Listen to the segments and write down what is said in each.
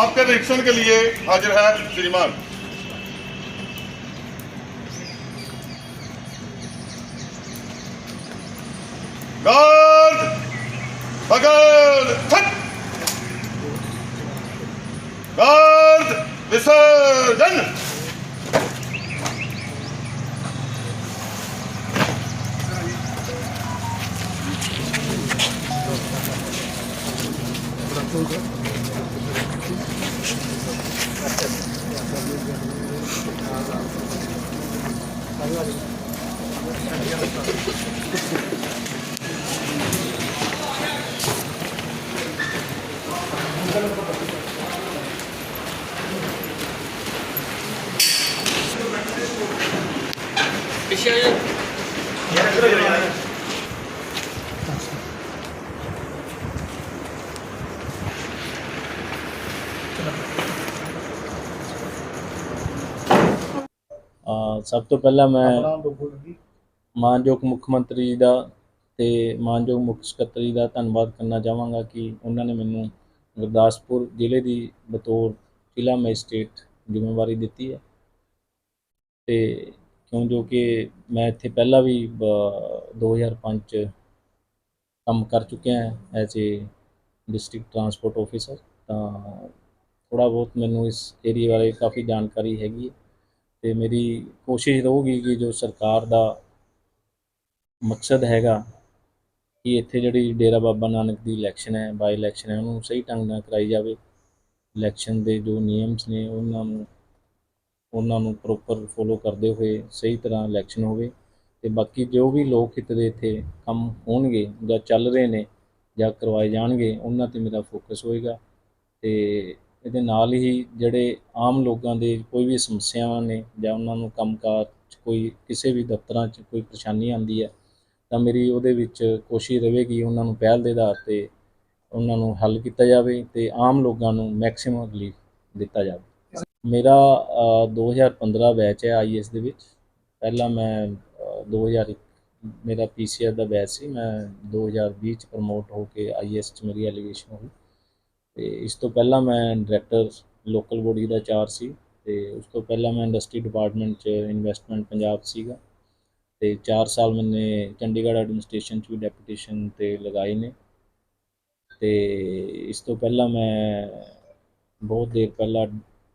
आपके निरीक्षण के लिए हाजिर है श्रीमान Guard! Bagard! Cut! Guard! Visarjan! ਸਭ ਤੋਂ ਪਹਿਲਾਂ ਮੈਂ ਮਾਨਯੋਗ ਮੁੱਖ ਮੰਤਰੀ ਜੀ ਦਾ ਤੇ ਮਾਨਯੋਗ ਮੁੱਖ ਸਕੱਤਰੀ ਦਾ ਧੰਨਵਾਦ ਕਰਨਾ ਚਾਹਾਂਗਾ ਕਿ ਉਹਨਾਂ ਨੇ ਮੈਨੂੰ ਗੁਰਦਾਸਪੁਰ ਜ਼ਿਲ੍ਹੇ ਦੀ ਬਤੌਰ ਜ਼ਿਲ੍ਹਾ ਮੈਜਿਸਟ੍ਰੇਟ ਜ਼ਿੰਮੇਵਾਰੀ ਦਿੱਤੀ ਹੈ। ਤੇ ਕਿਉਂ ਜੋ ਕਿ ਮੈਂ ਇੱਥੇ ਪਹਿਲਾਂ ਵੀ ਬ- 2005 ਚ ਕੰਮ ਕਰ ਚੁੱਕਿਆ as a district transport officer ਤਾਂ ਥੋੜਾ ਬਹੁਤ ਮੈਨੂੰ ਇਸ ਏਰੀਆ ਬਾਰੇ ਕਾਫੀ ਜਾਣਕਾਰੀ ਹੈਗੀ ਹੈ ਤੇ ਮੇਰੀ ਕੋਸ਼ਿਸ਼ ਰਹੂਗੀ ਕਿ ਜੋ ਸਰਕਾਰ ਦਾ ਮਕਸਦ ਹੈਗਾ ਕਿ ਇੱਥੇ ਜਿਹੜੀ ਡੇਰਾ ਬਾਬਾ ਨਾਨਕ ਦੀ ਇਲੈਕਸ਼ਨ ਹੈ ਬਾਈ ਇਲੈਕਸ਼ਨ ਹੈ, ਉਹਨੂੰ ਸਹੀ ਢੰਗ ਨਾਲ ਕਰਾਈ ਜਾਵੇ। ਇਲੈਕਸ਼ਨ ਦੇ ਜੋ ਨਿਯਮਸ ਨੇ, ਉਹਨਾਂ ਨੂੰ ਉਹਨਾਂ ਨੂੰ ਪ੍ਰੋਪਰ ਫੋਲੋ ਕਰਦੇ ਹੋਏ ਸਹੀ ਤਰ੍ਹਾਂ ਇਲੈਕਸ਼ਨ ਹੋਵੇ ਤੇ ਬਾਕੀ ਜੋ ਵੀ ਲੋਕ ਹਿੱਤ ਦੇ ਇੱਥੇ ਕੰਮ ਹੋਣਗੇ ਜਾਂ ਚੱਲ ਰਹੇ ਨੇ ਜਾਂ ਕਰਵਾਏ ਜਾਣਗੇ, ਉਹਨਾਂ ਤੇ ਮੇਰਾ ਫੋਕਸ ਹੋਏਗਾ ਤੇ ਇਹਦੇ ਨਾਲ ਹੀ ਜਿਹੜੇ ਆਮ ਲੋਕਾਂ ਦੇ ਕੋਈ ਵੀ ਸਮੱਸਿਆਵਾਂ ਨੇ ਜਾਂ ਉਹਨਾਂ ਨੂੰ ਕੰਮਕਾਰ 'ਚ ਕੋਈ ਕਿਸੇ ਵੀ ਦਫ਼ਤਰਾਂ 'ਚ ਕੋਈ ਪਰੇਸ਼ਾਨੀ ਆਉਂਦੀ ਹੈ, ਤਾਂ ਮੇਰੀ ਉਹਦੇ ਵਿੱਚ ਕੋਸ਼ਿਸ਼ ਰਹੇਗੀ ਉਹਨਾਂ ਨੂੰ ਪਹਿਲ ਦੇ ਆਧਾਰ ਤੇ ਉਹਨਾਂ ਨੂੰ ਹੱਲ ਕੀਤਾ ਜਾਵੇ ਤੇ ਆਮ ਲੋਕਾਂ ਨੂੰ ਮੈਕਸਿਮਮ ਰਿਲੀਫ ਦਿੱਤਾ ਜਾਵੇ। ਮੇਰਾ ਅ, 2015 ਬੈਚ ਹੈ ਆਈਐਸ ਦੇ ਵਿੱਚ। ਪਹਿਲਾਂ ਮੈਂ ਅ, 2001 ਮੇਰਾ ਪੀਸੀਆਰ ਦਾ ਬੈਚ ਸੀ। ਮੈਂ 2020 ਚ ਪ੍ਰਮੋਟ ਹੋ ਕੇ ਆਈਐਸ ਚ ਮੇਰੀ ਐਲੀਗੇਸ਼ਨ ਹੋਈ। ਤੇ ਇਸ ਤੋਂ ਪਹਿਲਾਂ ਮੈਂ ਡਾਇਰੈਕਟਰ ਲੋਕਲ ਬੋਡੀ ਦਾ ਚਾਰ ਸੀ। ਤੇ ਉਸ ਤੋਂ ਪਹਿਲਾਂ ਮੈਂ ਇੰਡਸਟਰੀ ਡਿਪਾਰਟਮੈਂਟ ਚ ਇਨਵੈਸਟਮੈਂਟ ਪੰਜਾਬ ਸੀਗਾ। ਤੇ 4 ਸਾਲ ਮੈਨੇ ਚੰਡੀਗੜ੍ਹ ਐਡਮਿਨਿਸਟ੍ਰੇਸ਼ਨ ਚ ਵੀ ਡੈਪੂਟੇਸ਼ਨ ਤੇ ਲਗਾਏ ਨੇ। ਤੇ ਇਸ ਤੋਂ ਪਹਿਲਾਂ ਮੈਂ ਬਹੁਤ ਦੇਰ ਪਹਿਲਾਂ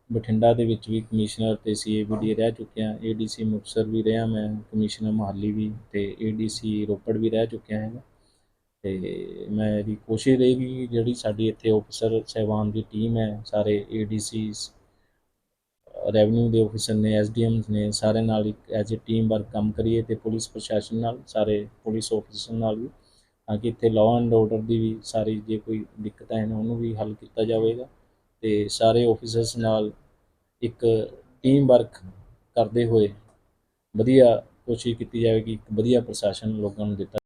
ਬਠਿੰਡਾ ਦੇ ਵਿੱਚ ਵੀ ਕਮਿਸ਼ਨਰ ਤੇ ਸੀਏਬੀਡੀ ਰਹਿ ਚੁੱਕਿਆ ਏਡੀਸੀ ਮੁਕਤਸਰ ਵੀ ਰਿਹਾ ਮੈਂ, ਕਮਿਸ਼ਨਰ ਮੁਹਾਲੀ ਵੀ ਤੇ ਏਡੀਸੀ ਰੋਪੜ ਵੀ ਰਹਿ ਚੁੱਕਿਆ ਹੈਗਾ। ਤੇ ਇਹਦੀ ਕੋਸ਼ਿਸ਼ ਰਹੇਗੀ ਕਿ ਜਿਹੜੀ ਸਾਡੀ ਇੱਥੇ ਆਫਿਸਰ ਸਹਿਬਾਨ ਦੀ ਟੀਮ ਹੈ, ਸਾਰੇ ਏਡੀਸੀਸ ਰੈਵਨਿਊ ਦੇ ਆਫਿਸਰ ਨੇ ਐਸਡੀਐਮਸ ਨੇ, ਸਾਰੇ ਨਾਲ ਇੱਕ ਐਜ਼ ਅ ਟੀਮ ਵਰਕ ਕੰਮ ਕਰੀਏ ਤੇ ਪੁਲਿਸ ਪ੍ਰਸ਼ਾਸਨ ਨਾਲ, ਸਾਰੇ ਪੁਲਿਸ ਆਫਿਸਰ ਨਾਲ ਵੀ, ਤਾਂ ਕਿ ਇੱਥੇ ਲਾਅ ਐਂਡ ਆਰਡਰ ਦੀ ਵੀ ਸਾਰੀ ਜੇ ਕੋਈ ਦਿੱਕਤਾਂ ਹਨ, ਉਹਨੂੰ ਵੀ ਹੱਲ ਕੀਤਾ ਜਾਵੇਗਾ। ਤੇ ਸਾਰੇ ਆਫਿਸਰਸ ਨਾਲ ਇੱਕ ਟੀਮ ਵਰਕ ਕਰਦੇ ਹੋਏ ਵਧੀਆ ਕੋਸ਼ਿਸ਼ ਕੀਤੀ ਜਾਵੇਗੀ, ਇੱਕ ਵਧੀਆ ਪ੍ਰਸ਼ਾਸਨ ਲੋਕਾਂ ਨੂੰ ਦਿੱਤਾ